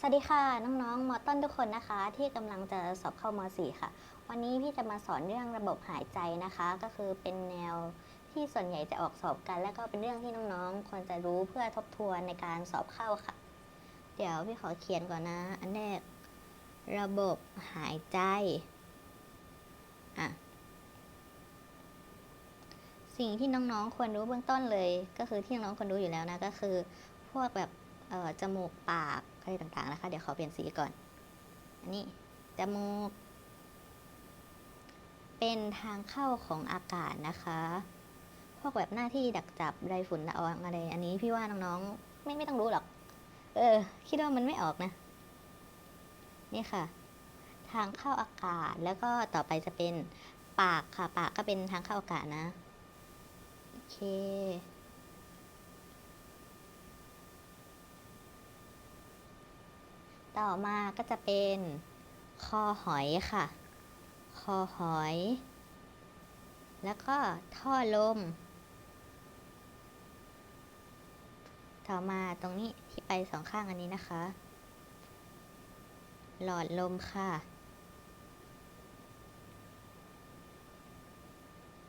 สวัสดีค่ะ น้องๆมอต้นทุกคนนะคะ ที่กำลังจะสอบเข้ามสี่ค่ะ วันนี้พี่จะมาสอนเรื่องระบบหายใจนะคะ ก็คือเป็นแนวที่ส่วนใหญ่จะออกสอบกัน และก็เป็นเรื่องที่น้องๆควรจะรู้เพื่อทบทวนในการสอบเข้าค่ะ เดี๋ยวพี่ขอเขียนก่อนนะ อันแรกระบบหายใจอะสิ่งที่น้องๆควรรู้เบื้องต้นเลย ก็คือที่น้องๆควรรู้อยู่แล้วนะก็คือ พวกแบบจมูกปาก อะไรต่างๆนะคะ เดี๋ยวขอเปลี่ยนสีก่อน อันนี้จมูก เป็นทางเข้าของอากาศนะคะ พวกแบบหน้าที่ดักจับไรฝุ่นละอองอะไร อันนี้พี่ว่าน้องๆ ไม่ไม่ต้องรู้หรอก เออ คิดว่ามันไม่ออกนะ นี่ค่ะ ทางเข้าอากาศแล้วก็ต่อไปจะเป็นปากค่ะ ปากก็เป็นทางเข้าอากาศนะ โอเค ต่อมาก็จะเป็นคอหอยค่ะ คอหอย แล้วก็ท่อลม ต่อมาตรงนี้ที่ไปสองข้างอันนี้นะคะ หลอดลมค่ะ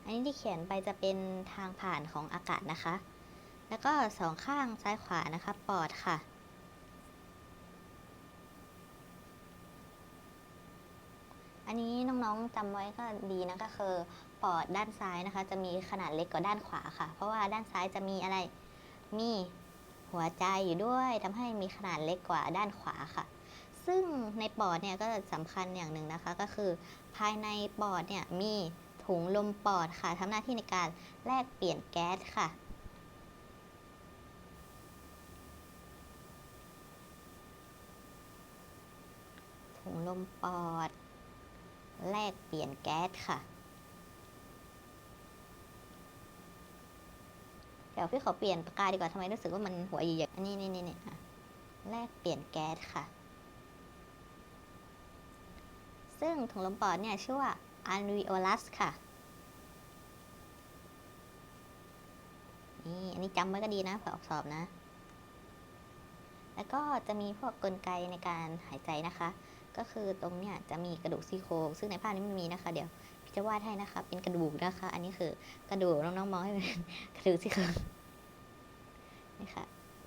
อันนี้ที่เขียนไปจะเป็นทางผ่านของอากาศนะคะ แล้วก็สองข้างซ้ายขวานะคะ ปอดค่ะ อันนี้น้องๆจำไว้ก็ดีนะก็คือปอดด้านซ้ายนะคะ จะมีขนาดเล็กกว่าด้านขวาค่ะ เพราะว่าด้านซ้ายจะมีอะไรมีหัวใจอยู่ด้วยทำให้มีขนาดเล็กกว่าด้านขวาค่ะ ซึ่งในปอดเนี่ยก็สำคัญอย่างหนึ่งนะคะ ก็คือ ภายในปอดเนี่ยมีถุงลมปอดค่ะทำหน้าที่ในการแลกเปลี่ยนแก๊สค่ะถุงลมปอด แลกเปลี่ยนแก๊สค่ะ เดี๋ยวพี่ขอเปลี่ยนปากกาดีกว่าทำไมรู้สึกว่ามันหัวใหญ่ๆอันนี้นี่นี่นี่อะแลกเปลี่ยนแก๊สค่ะ ซึ่งถุงลมปอดเนี่ยชื่อว่า alveolus ค่ะนี่อันนี้จำไว้ก็ดีนะเผื่อออกสอบนะ แล้วก็จะมีพวกกลไกในการหายใจนะคะ ก็คือตรงเนี้ยจะมีกระดูกซี่โครงซึ่งในภาพนี้มันมีนะคะ เดี๋ยวพี่จะวาดให้นะคะ เป็นกระดูกนะคะ อันนี้คือกระดูกน้องๆมองให้เป็นกระดูกซี่โครงนี่ค่ะ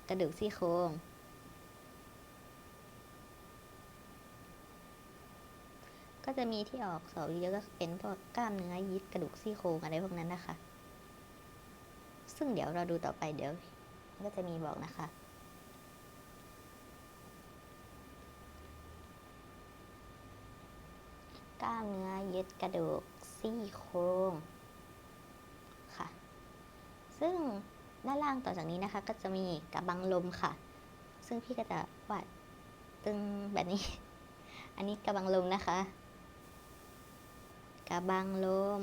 กระดูกซี่โครงก็จะมีที่ออกสอเยอะก็เป็นพวกกล้ามเนื้อยึดกระดูกซี่โครงอะไรพวกนั้นนะคะ ซึ่งเดี๋ยวเราดูต่อไปเดี๋ยว ก็จะมีบอกนะคะ กล้า มเนื้อยึดกระดูกซี่โครงค่ะ ซึ่งด้านล่างต่อจากนี้นะคะ ก็จะมีกระบังลมค่ะ ซึ่งพี่ก็จะวาดตึงแบบนี้ อันนี้กระบังลมนะคะ กระบังลม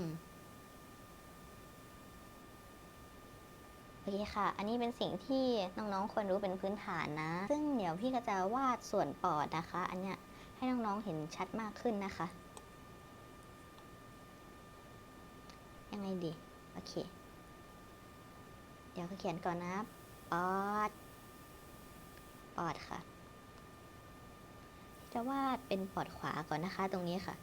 โอเคค่ะ อันนี้เป็นสิ่งที่น้องๆควรรู้เป็นพื้นฐานนะ ซึ่งเดี๋ยวพี่ก็จะวาดส่วนปอดนะคะ อันเนี้ยให้น้องๆเห็นชัดมากขึ้นนะคะ ยังไงดี โอเค เดี๋ยวก็เขียนก่อนนะ ปอด ปอดค่ะ จะวาดเป็นปอดขวาก่อนนะคะ ตรงนี้ค่ะ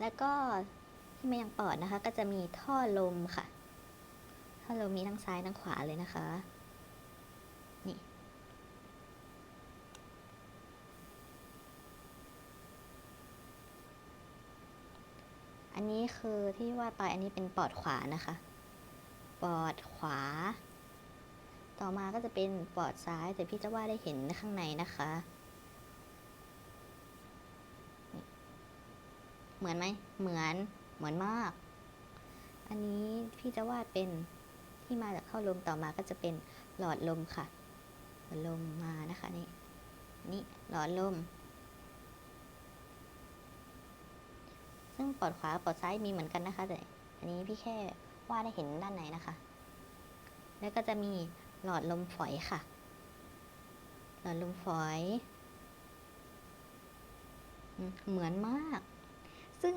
แล้วก็ที่ไมายังปอดนะคะ ก็จะมีท่อลมค่ะ ท่อลมมีทั้งซ้ายทั้งขวาเลยนะคะ นี่ อันนี้คือที่วาดไปอันนี้เป็นปอดขวานะคะ ปอดขวา ต่อมาก็จะเป็นปอดซ้าย แต่พี่จะวาดได้เห็นข้างในนะคะ เหมือนไหม เหมือน เหมือนมาก อันนี้พี่จะวาดเป็นที่มาจากเข้าลมต่อมาก็จะเป็นหลอดลมค่ะ หลอดลมมานะคะนี่ นี่หลอดลม ซึ่งปอดขวาปอดซ้ายมีเหมือนกันนะคะ แต่อันนี้พี่แค่วาดได้เห็นด้านในนะคะ แล้วก็จะมีหลอดลมฝอยค่ะ หลอดลมฝอย เหมือนมาก ซึ่ง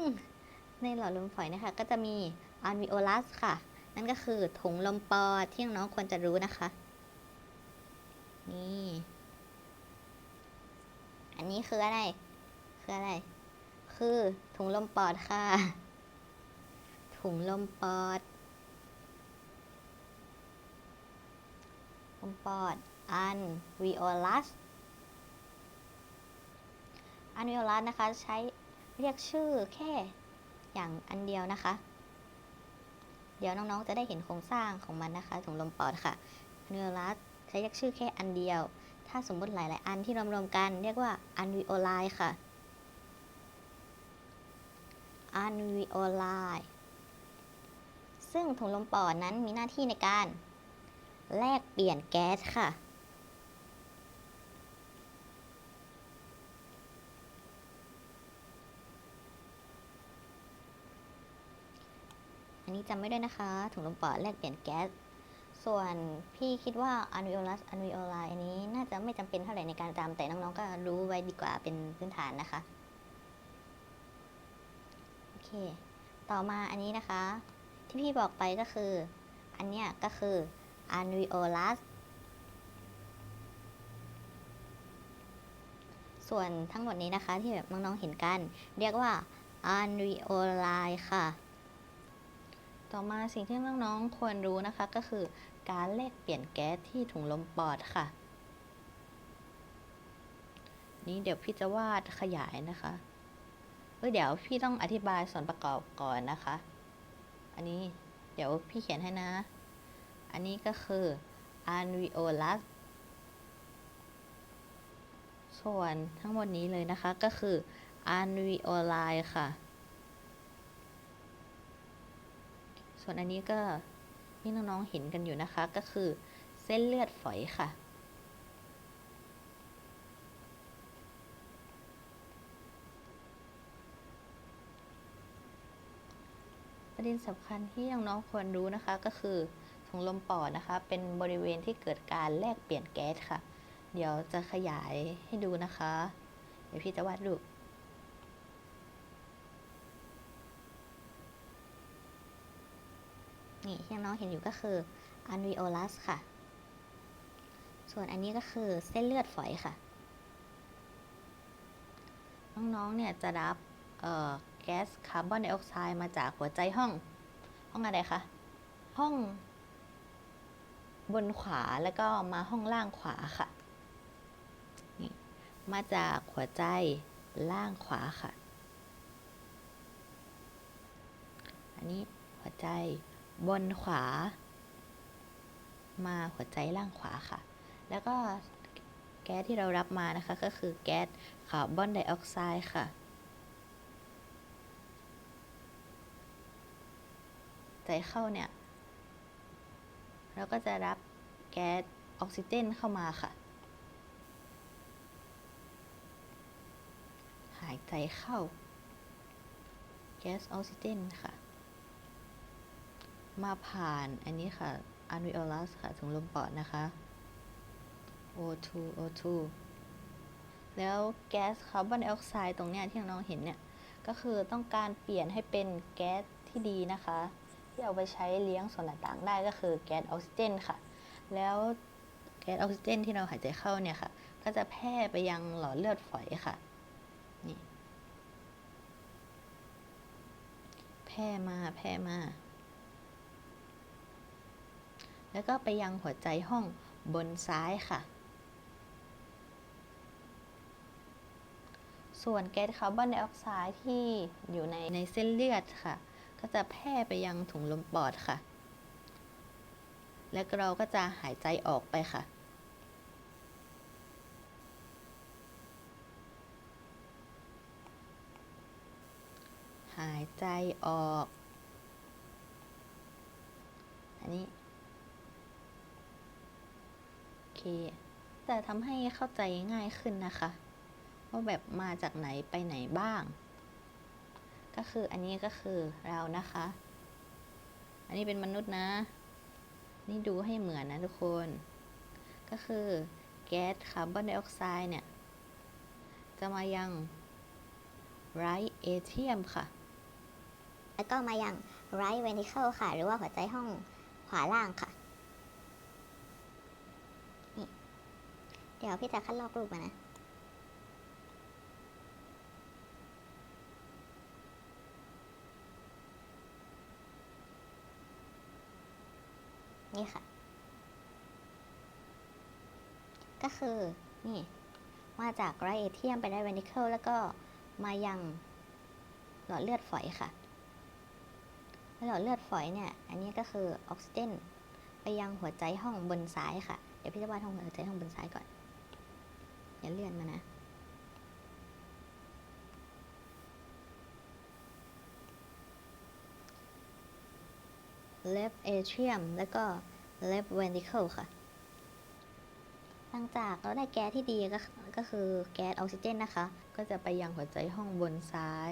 ในหลอดลมฝอยนะคะ ก็จะมีอันวิโอลัสค่ะ นั่นก็คือถุงลมปอดที่น้องๆควรจะรู้นะคะ นี่ อันนี้คืออะไร คืออะไร คือถุงลมปอดค่ะ ถุงลมปอดลมปอด อันวิโอลัส อันวิโอลัสนะคะใช้เรียกชื่อแค่อย่างอันเดียวนะคะ เดี๋ยวน้องๆจะได้เห็นโครงสร้างของมันนะคะ ถุงลมปอดค่ะอันวิโอลัสใช้เรียกชื่อแค่อันเดียว ถ้าสมมติหลาย ๆ อันที่รวมๆกัน เรียกว่าอันวิโอไลค่ะ อันวิโอไลซึ่งถุงลมปอดนั้นมีหน้าที่ในการ แลกเปลี่ยนแก๊สค่ะ อันนี้จำไม่ด้วยนะคะ ถุงลมปอดแลกเปลี่ยนแก๊ส ส่วนพี่คิดว่าอันวิโอลัสอันวิโอไลอันนี้น่าจะไม่จำเป็นเท่าไหร่ในการจำแต่น้องๆก็รู้ไว้ดีกว่าเป็นพื้นฐานนะคะ ต่อมาอันนี้นะคะ ที่พี่บอกไปก็คือ อันเนี้ยก็คืออันวิโอลัสส่วนทั้งหมดนี้นะคะที่แบบน้องๆเห็นกัน เรียกว่าอันวิโอไลค่ะ ต่อมาสิ่งที่น้องๆควรรู้นะคะก็คือการแลกเปลี่ยนแก๊สที่ถุงลมปอดค่ะ นี่เดี๋ยวพี่จะวาดขยายนะคะ อเดี๋ยวพี่ต้องอธิบายส่วนประกอบก่อนนะคะ อันนี้เดี๋ยวพี่เขียนให้นะ อันนี้ก็คืออันวิโอลัสส่วนทั้งหมดนี้เลยนะคะก็คืออันวิโอไลค่ะ ส่วนอันนี้ก็ที่น้องๆเห็นกันอยู่นะคะก็คือเส้นเลือดฝอยค่ะ ประเด็นสำคัญที่น้องๆควรรู้นะคะก็คือถุงลมปอดนะคะ เป็นบริเวณที่เกิดการแลกเปลี่ยนแก๊สค่ะ เดี๋ยวจะขยายให้ดูนะคะ เดี๋ยวพี่จะวาดรูปนี่ที่น้องเห็นอยู่ก็คืออันวิโอลัสค่ะ ส่วนอันนี้ก็คือเส้นเลือดฝอยค่ะ น้องๆเนี่ยจะรับเอ่อ แก๊สคาร์บอนไดออกไซด์มาจากหัวใจห้อง ห้องอะไรคะ ห้องบนขวาแล้วก็มาห้องล่างขวาค่ะ นี่มาจากหัวใจล่างขวาค่ะ อันนี้หัวใจบนขวา มาหัวใจล่างขวาค่ะ แล้วก็แก๊สที่เรารับมานะคะก็คือแก๊สคาร์บอนไดออกไซด์ค่ะ ใจ เข้าเนี่ย เราก็จะรับแก๊สออกซิเจนเข้ามาค่ะ หายใจเข้า แก๊สออกซิเจนค่ะ มาผ่านอันนี้ค่ะอันวิโอลัสค่ะถุงลมปอดนะคะ O2 O2 แล้วแก๊สคาร์บอนไดออกไซด์ตรงเนี้ยที่น้องเห็นเนี่ย ก็คือต้องการเปลี่ยนให้เป็นแก๊สที่ดีนะคะ ที่เอาไปใช้เลี้ยงส่วนต่างๆ ได้ก็คือแก๊สออกซิเจนค่ะ แล้วแก๊สออกซิเจนที่เราหายใจเข้าเนี่ยค่ะ ก็จะแพร่ไปยังหลอดเลือดฝอยค่ะ นี่ แพร่มาแพร่มา แล้วก็ไปยังหัวใจห้องบนซ้ายค่ะ ส่วนแก๊สคาร์บอนไดออกไซด์ที่อยู่ในในเส้นเลือดค่ะ ก็จะแพร่ไปยังถุงลมปอดค่ะ แล้วเราก็จะหายใจออกไปค่ะ หายใจออก อันนี้ โอเค แต่ทำให้เข้าใจง่ายขึ้นนะคะ ว่าแบบมาจากไหนไปไหนบ้าง ก็คืออันนี้ก็คือเรานะคะ อันนี้เป็นมนุษย์นะ นี่ดูให้เหมือนนะทุกคน ก็คือแก๊สคาร์บอนไดออกไซด์เนี่ย จะมายังไรเอเทียมค่ะ แล้วก็มาอย่าง right ventricle ค่ะ หรือว่าหัวใจห้องขวาล่างค่ะ นี่ เดี๋ยวพี่จะคัดลอกรูปมานะ นี่ค่ะ ก็คือนี่มาจากไรเอเทียมไปได้เวนิเคิลแล้วก็มายังหลอดเลือดฝอยค่ะหลอดเลือดฝอยเนี่ย อันนี้ก็คือออกซิเจนไปยังหัวใจห้องบนซ้ายค่ะ เดี๋ยวพี่จะวาดห้องหัวใจห้องบนซ้ายก่อน อย่าเลื่อนมานะ left atrium แล้วก็ left ventricle ค่ะ หลังจากเราได้แก๊สที่ดีก็ก็คือแก๊สออกซิเจนนะคะ ก็จะไปยังหัวใจห้องบนซ้าย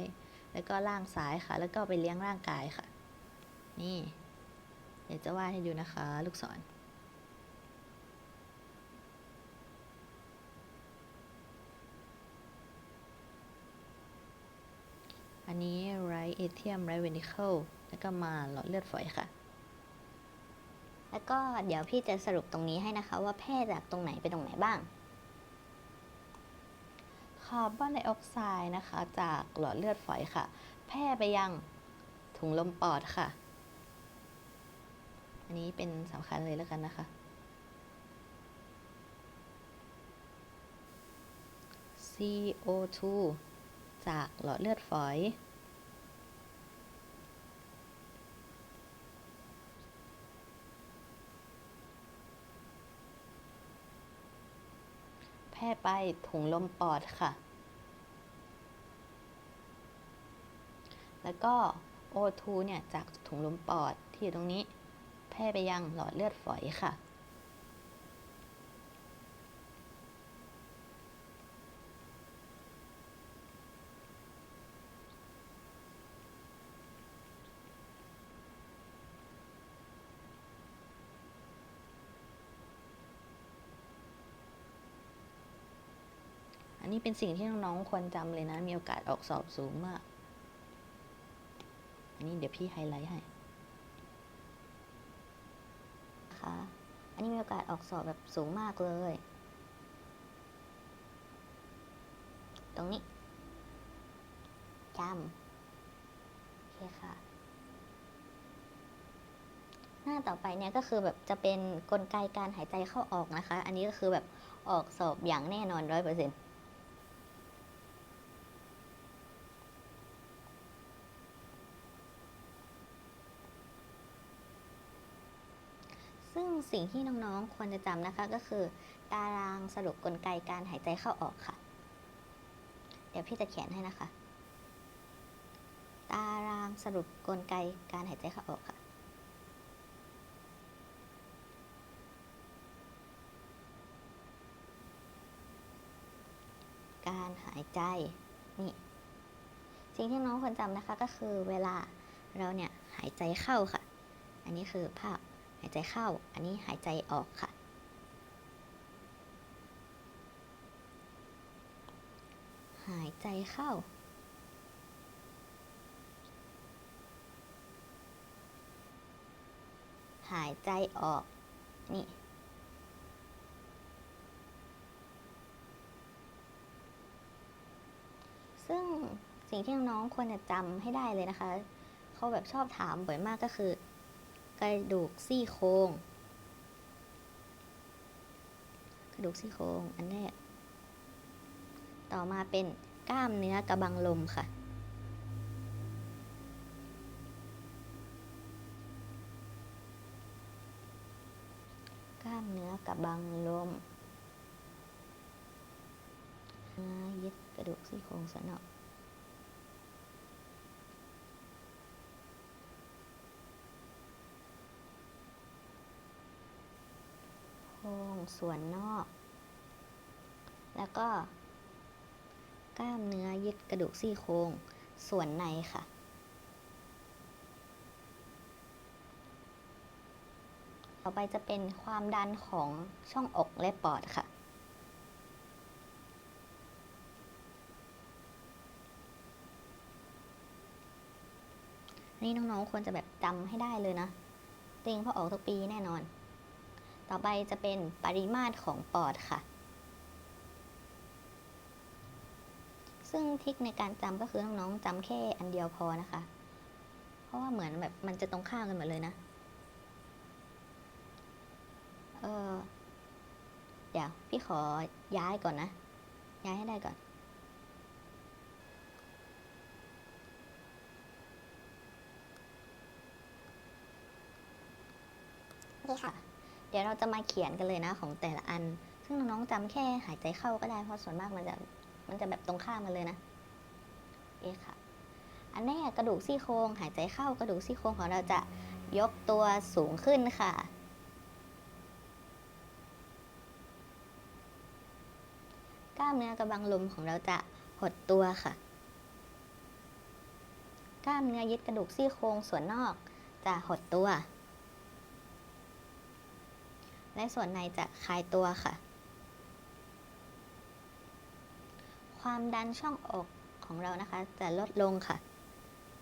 แล้วก็ล่างซ้ายค่ะ แล้วก็ไปเลี้ยงร่างกายค่ะ นี่ เดี๋ยวจะวาดให้ดูนะคะ ลูกศรอันนี้ right atrium right ventricle แล้วก็มาหลอดเลือดฝอยค่ะ แล้วก็เดี๋ยวพี่จะสรุปตรงนี้ให้นะคะว่าแพร่จากตรงไหนไปตรงไหนบ้าง คาร์บอนไดออกไซด์นะคะ จากหลอดเลือดฝอยค่ะ แพร่ไปยังถุงลมปอดค่ะ อันนี้เป็นสำคัญเลยแล้วกันนะคะ CO2 จากหลอดเลือดฝอย ไปถุงลมปอดค่ะ แล้วก็ O2 เนี่ยจากถุงลมปอดที่อยู่ตรงนี้ แพร่ไปยังหลอดเลือดฝอยค่ะ อั นนี้เป็นสิ่งที่น้องๆควรจำเลยนะ มีโอกาสออกสอบสูงมาก อันนี้เดี๋ยวพี่ไฮไลท์ให้นะคะอันนี้มีโอกาสออกสอบแบบสูงมากเลย ตรงนี้จำโอเคค่ะ หน้าต่อไปเนี่ยก็คือแบบจะเป็นกลไกการหายใจเข้าออกนะคะ อันนี้ก็คือแบบออกสอบอย่างแน่นอนร้อยเปอร์เซ็นต์ ซึ่ง สิ่งที่น้องๆ ควรจะจำนะคะก็คือ ตารางสรุปกลไกการหายใจเข้าออกค่ะ เดี๋ยวพี่จะเขียนให้นะคะ ตารางสรุปกลไกการหายใจเข้าออกค่ะการหายใจ นี่สิ่งที่น้องควรจำนะคะก็คือเวลาเราเนี่ยหายใจเข้าค่ะ อันนี้คือภาพ หายใจเข้า อันนี้หายใจออกค่ะ หายใจเข้า หายใจออก นี่ ซึ่งสิ่งที่น้องๆควรจะจำให้ได้เลยนะคะ เขาแบบชอบถามบ่อยมากก็คือ กระดูกซี่โครงกระดูกซี่โครงอันแรก ต่อมาเป็นกล้ามเนื้อกระบังลมค่ะ กล้ามเนื้อกระบังลมเนื้อยึดกระดูกซี่โครงสันออก รงส่วนนอก แล้วก็กล้ามเนื้อยึดกระดูกซี่โครงส่วนในค่ะ ต่อไปจะเป็นความดันของช่องอกและปอดค่ะนนี้น้องๆควรจะแบบจำให้ได้เลยนะจริงเพราะออกทุกปีแน่นอน ต่อไปจะเป็นปริมาตรของปอดค่ะ ซึ่งทิกในการจำก็คือน้องๆจำแค่อันเดียวพอนะคะ เพราะว่าเหมือนแบบมันจะตรงข้ามกันหมดเลยนะเออเดี๋ยวพี่ขอย้ายก่อนนะ ย้ายให้ได้ก่อนดีค่ะ เดี๋ยวเราจะมาเขียนกันเลยนะของแต่ละอัน ซึ่งน้องๆจำแค่หายใจเข้าก็ได้เพราะส่วนมากมันจะมันจะแบบตรงข้ามกันเลยนะเอะค่ะ อันแรกกระดูกซี่โครงหายใจเข้ากระดูกซี่โครงของเราจะยกตัวสูงขึ้นค่ะกล้ามเนื้อกระบังลมของเราจะหดตัวค่ะ กล้ามเนื้อยึดกระดูกซี่โครงส่วนนอกจะหดตัว และส่วนในจะคลายตัวค่ะ ความดันช่องอกของเรานะคะ จะลดลงค่ะ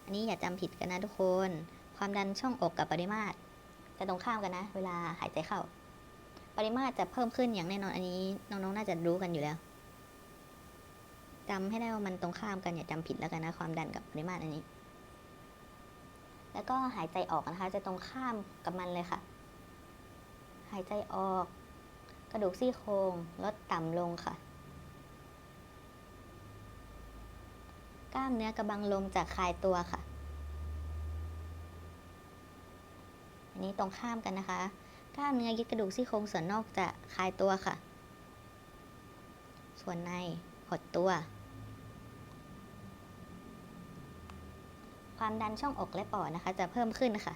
อันนี้อย่าจำผิดกันนะทุกคน ความดันช่องอกกับปริมาตรจะตรงข้ามกันนะ เวลาหายใจเข้า ปริมาตรจะเพิ่มขึ้นอย่างแน่นอนอันนี้ น้องๆน่าจะรู้กันอยู่แล้วจำให้ได้ว่ามันตรงข้ามกันอย่าจำผิดแล้วกันนะ ความดันกับปริมาตรอันนี้ แล้วก็หายใจออกนะคะ จะตรงข้ามกับมันเลยค่ะ หายใจออก กระดูกซี่โครงลดต่ำลงค่ะ กล้ามเนื้อกระบังลมจะคลายตัวค่ะ อันนี้ตรงข้ามกันนะคะ กล้ามเนื้อยึดกระดูกซี่โครงส่วนนอกจะคลายตัวค่ะ ส่วนในหดตัว ความดันช่องอกและปอดนะคะ จะเพิ่มขึ้นค่ะ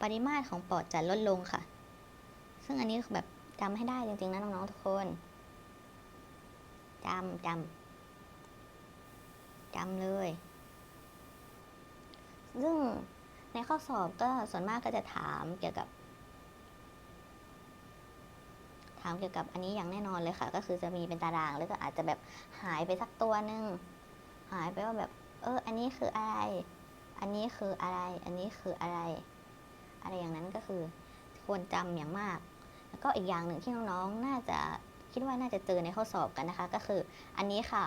ปริมาตรของปอดจะลดลงค่ะ ซึ่งอันนี้แบบจำให้ได้จริงๆนะน้องๆทุกคนจำจำจำเลย ซึ่งในข้อสอบก็ส่วนมากก็จะถามเกี่ยวกับ ถามเกี่ยวกับอันนี้อย่างแน่นอนเลยค่ะ ก็คือจะมีเป็นตารางแล้วก็อาจจะแบบหายไปสักตัวหนึ่งหายไปว่าแบบ เออ อันนี้คืออะไร อันนี้คืออะไร อันนี้คืออะไร อะไรอย่างนั้นก็คือควรจำอย่างมาก แล้วก็อีกอย่างหนึ่งที่น้องๆ น่าจะคิดว่าน่าจะเจอในข้อสอบกันนะคะ ก็คืออันนี้ค่ะ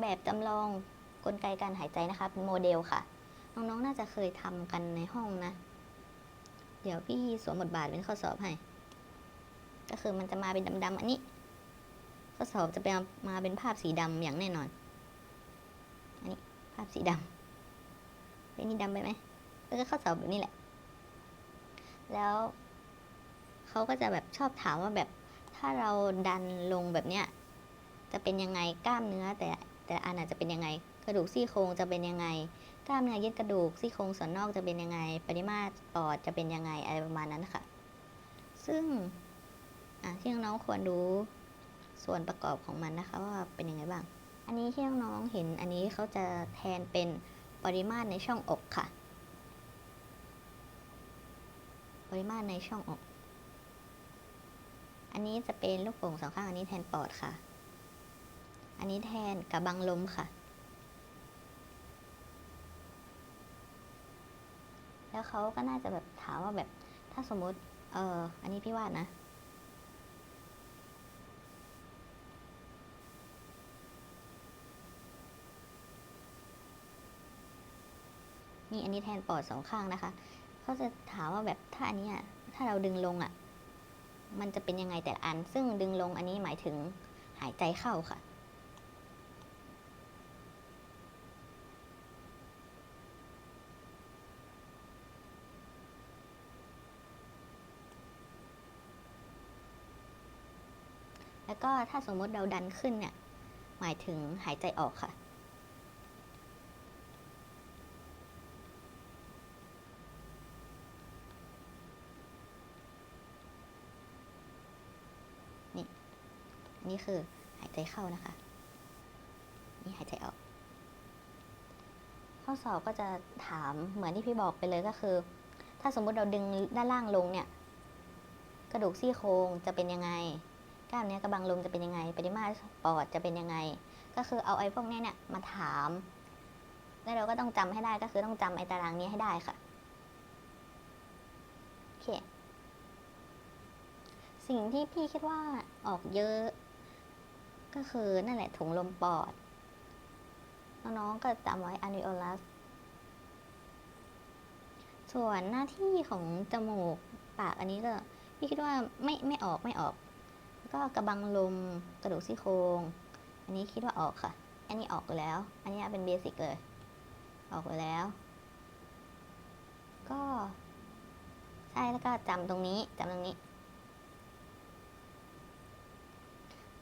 แบบจำลองกลไกการหายใจนะคะเป็นโมเดลค่ะ น้องๆ น่าจะเคยทำกันในห้องนะ เดี๋ยวพี่สวมบทบาทเป็นข้อสอบให้ ก็คือมันจะมาเป็นดำๆอันนี้ ข้อสอบจะเป็นมาเป็นภาพสีดำอย่างแน่นอน อันนี้ภาพสีดำเป็นนี่ดำไปไหมแล้วก็ข้อสอบแบบนี้แหละ แล้วเขาก็จะแบบชอบถามว่าแบบถ้าเราดันลงแบบเนี้ยจะเป็นยังไงกล้ามเนื้อ แต่แต่อันอาจจะเป็นยังไง กระดูกซี่โครงจะเป็นยังไง กล้ามเนื้อยึดกระดูกซี่โครงส่วนนอกจะเป็นยังไง ปริมาตรปอดจะเป็นยังไงอะไรประมาณนั้นค่ะ ซึ่งอะที่น้องๆควรรู้ส่วนประกอบของมันนะคะ ว่าเป็นยังไงบ้าง อันนี้ที่น้องๆเห็นอันนี้เขาจะแทนเป็นปริมาตรในช่องอกค่ะ ปริมาตรในช่องอก อันนี้จะเป็นลูกโป่งสองข้าง อันนี้แทนปอดค่ะ อันนี้แทนกระบังลมค่ะ แล้วเขาก็น่าจะแบบถามว่าแบบถ้าสมมติ เอออันนี้พี่วาดนะนี่อันนี้แทนปอดสองข้างนะคะ เขาจะถามว่าแบบถ้าอันนี้ถ้าเราดึงลงอะ มันจะเป็นยังไงแต่อัน ซึ่งดึงลงอันนี้หมายถึงหายใจเข้าค่ะ แล้วก็ถ้าสมมติเราดันขึ้นเนี่ย หมายถึงหายใจออกค่ะ อั นนี้คือหายใจเข้านะคะ นี่หายใจออก ข้อสอบก็จะถามเหมือนที่พี่บอกไปเลยก็คือ ถ้าสมมุติเราดึงด้านล่างลงเนี่ย กระดูกซี่โครงจะเป็นยังไง กล้ามเนื้อกระบังลมจะเป็นยังไงปริมาตรปอดจะเป็นยังไง ก็คือเอาไอ้พวกเนี้ยเนี่ยมาถาม แล้วเราก็ต้องจำให้ได้ก็คือต้องจำไอ้ตารางนี้ให้ได้ค่ะโอเคสิ่งที่พี่คิดว่าออกเยอะ ก็คือนั่นแหละถุงลมปอด น้องๆก็จำไว้อ n นิโอลัส ส่วนหน้าที่ของจมูกปากอันนี้ก็พี่คิดว่าไม่ไม่ออกไม่ออก ก็กระบังลมกระดูกซี่โครงอันนี้คิดว่าออกค่ะ อันนี้ออกแล้ว อันนี้เป็นเบสิกเลย ออกไปแล้ว ก็ ใช่แล้วก็จำตรงนี้จำตรงนี้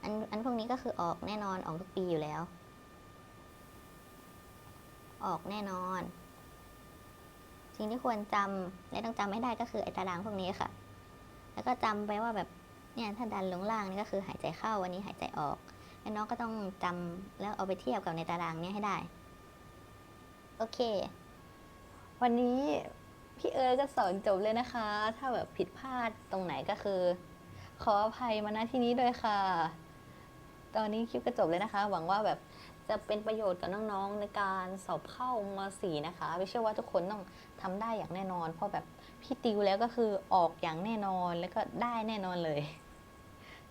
อันอันพวกนี้ก็คือออกแน่นอนออกทุกปีอยู่แล้ว ออกแน่นอน สิ่งที่ควรจำและต้องจำให้ได้ก็คือไอ้ตารางพวกนี้ค่ะ แล้วก็จำไปว่าแบบเนี่ยถ้าดันลงล่างนี่ก็คือหายใจเข้าวันนี้หายใจออกแล้วน้องก็ต้องจำแล้วเอาไปเทียบกับในตารางเนี้ยให้ได้ โอเค วันนี้พี่เอิร์ธก็สอนจบเลยนะคะ ถ้าแบบผิดพลาดตรงไหนก็คือ ขออภัยมาณที่นี้ด้วยค่ะ ตอนนี้คลิปก็จบเลยนะคะ หวังว่าแบบจะเป็นประโยชน์กับน้องๆในการสอบเข้ามสี่นะคะไม่เชื่อว่าทุกคนต้องทำได้อย่างแน่นอน เพราะแบบพี่ติวแล้วก็คือออกอย่างแน่นอนแล้วก็ได้แน่นอนเลย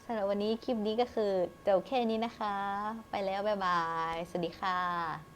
สำหรับวันนี้คลิปนี้ก็คือจบแค่นี้นะคะ ไปแล้วบ๊ายบาย สวัสดีค่ะ